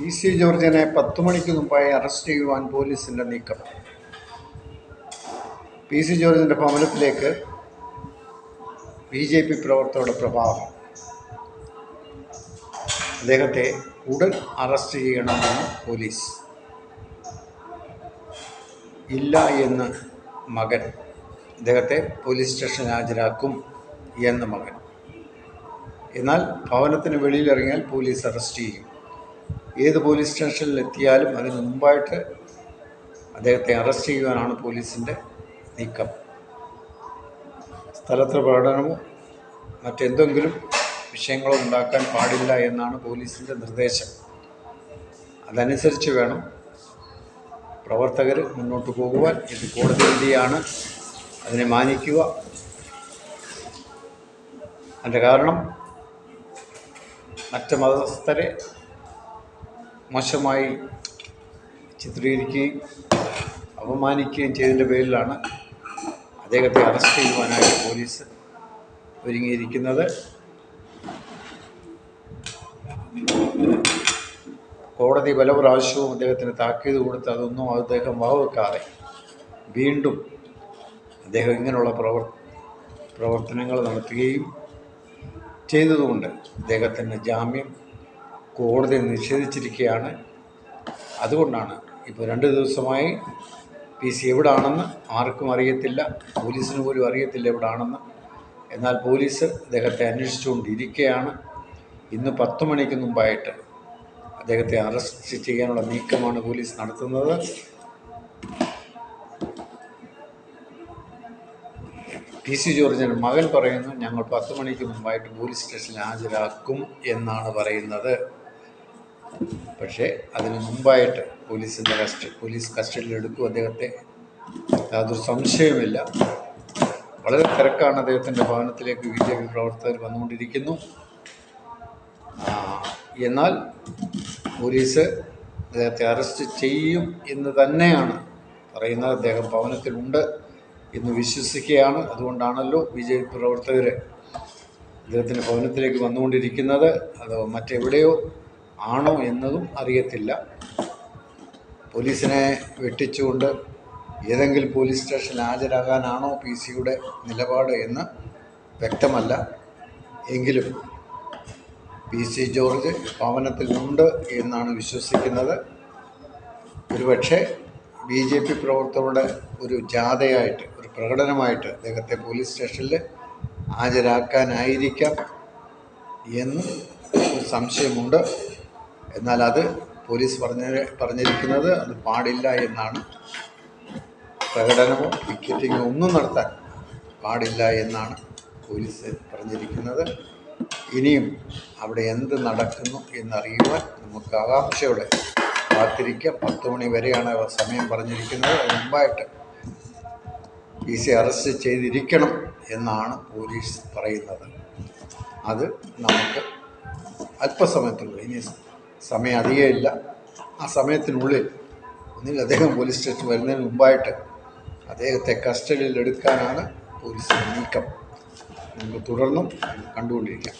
P C ജോർജിനെ പത്ത് മണിക്ക് മുമ്പായി അറസ്റ്റ് ചെയ്യുവാൻ പോലീസിന്റെ നീക്കം. പി സി ജോർജിന്റെ ഭവനത്തിലേക്ക് ബി ജെ പി പ്രവർത്തകരുടെ പ്രഭാവം. അദ്ദേഹത്തെ ഉടൻ അറസ്റ്റ് ചെയ്യണമെന്ന് പോലീസ്. ഇല്ല എന്ന് മകൻ. അദ്ദേഹത്തെ പോലീസ് സ്റ്റേഷനിൽ ഹാജരാക്കും എന്ന് മകൻ. എന്നാൽ ഭവനത്തിന് വെളിയിലിറങ്ങിയാൽ പോലീസ് അറസ്റ്റ് ചെയ്യും. ഏത് പോലീസ് സ്റ്റേഷനിൽ എത്തിയാലും അതിന് മുമ്പായിട്ട് അദ്ദേഹത്തെ അറസ്റ്റ് ചെയ്യുവാനാണ് പോലീസിന്റെ നീക്കം. സ്ഥലത്തെ പ്രകടനമോ മറ്റെന്തെങ്കിലും വിഷയങ്ങളോ ഉണ്ടാക്കാൻ പാടില്ല എന്നാണ് പോലീസിന്റെ നിർദ്ദേശം. അതനുസരിച്ച് വേണം പ്രവർത്തകർ മുന്നോട്ട് പോകുവാൻ. ഇത് കോടതി വിധിയാണ്. അതിനെ മാനിക്കുക. അതിന്റെ കാരണം മറ്റ് മതസ്ഥരെ മോശമായി ചിത്രീകരിക്കുകയും അപമാനിക്കുകയും ചെയ്തതിന്റെ പേരിലാണ് അദ്ദേഹത്തെ അറസ്റ്റ് ചെയ്യുവാനായിട്ട് പോലീസ് ഒരുങ്ങിയിരിക്കുന്നത്. കോടതി പല പ്രാവശ്യവും അദ്ദേഹത്തിന് താക്കീത് കൊടുത്ത് അതൊന്നും അദ്ദേഹം വകവെക്കാതെ വീണ്ടും അദ്ദേഹം ഇങ്ങനെയുള്ള പ്രവർ പ്രവർത്തനങ്ങൾ നടത്തുകയും ചെയ്തതുകൊണ്ട് അദ്ദേഹത്തിന്റെ ജാമ്യം കോടതി നിഷേധിച്ചിരിക്കുകയാണ് അതുകൊണ്ടാണ് ഇപ്പോൾ രണ്ട് ദിവസമായി പി സി എവിടാണെന്ന് ആർക്കും അറിയത്തില്ല പോലീസിന് പോലും അറിയത്തില്ല എവിടാണെന്ന്. എന്നാൽ പോലീസ് അദ്ദേഹത്തെ അന്വേഷിച്ചുകൊണ്ടിരിക്കുകയാണ്. ഇന്ന് പത്ത് മണിക്ക് മുമ്പായിട്ട് അദ്ദേഹത്തെ അറസ്റ്റ് ചെയ്യാനുള്ള നീക്കമാണ് പോലീസ് നടത്തുന്നത്. പി സി ജോർജിന്റെ മകൻ പറയുന്നു ഞങ്ങൾ പത്ത് മണിക്ക് മുമ്പായിട്ട് പോലീസ് സ്റ്റേഷനിൽ ഹാജരാക്കും എന്നാണ് പറയുന്നത്. പക്ഷേ അതിന് മുമ്പായിട്ട് പോലീസിന്റെ കസ്റ്റ് പോലീസ് കസ്റ്റഡിയിൽ എടുക്കും അദ്ദേഹത്തെ. യാതൊരു സംശയവുമില്ല. വളരെ തിരക്കാണ് അദ്ദേഹത്തിന്റെ ഭവനത്തിലേക്ക് ബി ജെ പി പ്രവർത്തകർ വന്നുകൊണ്ടിരിക്കുന്നു. എന്നാൽ പോലീസ് അദ്ദേഹത്തെ അറസ്റ്റ് ചെയ്യും എന്ന് തന്നെയാണ് പറയുന്നത്. അദ്ദേഹം ഭവനത്തിലുണ്ട് എന്ന് വിശ്വസിക്കുകയാണ്. അതുകൊണ്ടാണല്ലോ ബി ജെ പി പ്രവർത്തകർ അദ്ദേഹത്തിന്റെ ഭവനത്തിലേക്ക് വന്നുകൊണ്ടിരിക്കുന്നത്. അത് മറ്റെവിടെയോ ആണോ എന്നതും അറിയത്തില്ല. പോലീസിനെ വെട്ടിച്ചുകൊണ്ട് ഏതെങ്കിലും പോലീസ് സ്റ്റേഷനിൽ ഹാജരാകാനാണോ പി സിയുടെ നിലപാട് എന്ന് വ്യക്തമല്ല. എങ്കിലും പി സി ജോർജ് ഭവനത്തിലുണ്ട് എന്നാണ് വിശ്വസിക്കുന്നത്. ഒരുപക്ഷെ ബി ജെ പി പ്രവർത്തകരുടെ ഒരു ജാഥയായിട്ട് ഒരു പ്രകടനമായിട്ട് അദ്ദേഹത്തെ പോലീസ് സ്റ്റേഷനിൽ ഹാജരാക്കാനായിരിക്കാം എന്ന് സംശയമുണ്ട്. എന്നാൽ അത് പോലീസ് പറഞ്ഞ പറഞ്ഞിരിക്കുന്നത് അത് പാടില്ല എന്നാണ് പ്രകടനമോ പിക്കറ്റിങ്ങോ ഒന്നും നടത്താൻ പാടില്ല എന്നാണ് പോലീസ് പറഞ്ഞിരിക്കുന്നത്. ഇനിയും അവിടെ എന്ത് നടക്കുന്നു എന്നറിയുവാൻ നമുക്ക് ആകാംക്ഷയോടെ കാത്തിരിക്കാം. പത്ത് മണി വരെയാണ് സമയം പറഞ്ഞിരിക്കുന്നത്. മുമ്പായിട്ട് പി സി അറസ്റ്റ് ചെയ്തിരിക്കണം എന്നാണ് പോലീസ് പറയുന്നത്. അത് നമുക്ക് അല്പസമയത്തുള്ള ഇനി സമയം അധികമില്ല. ആ സമയത്തിനുള്ളിൽ ഒന്നിൽ അദ്ദേഹം പോലീസ് സ്റ്റേഷൻ വരുന്നതിന് മുമ്പായിട്ട് അദ്ദേഹത്തെ കസ്റ്റഡിയിൽ എടുക്കാനാണ് പോലീസിന്റെ നീക്കം. നമുക്ക് തുടർന്നും കണ്ടുകൊണ്ടിരിക്കാം.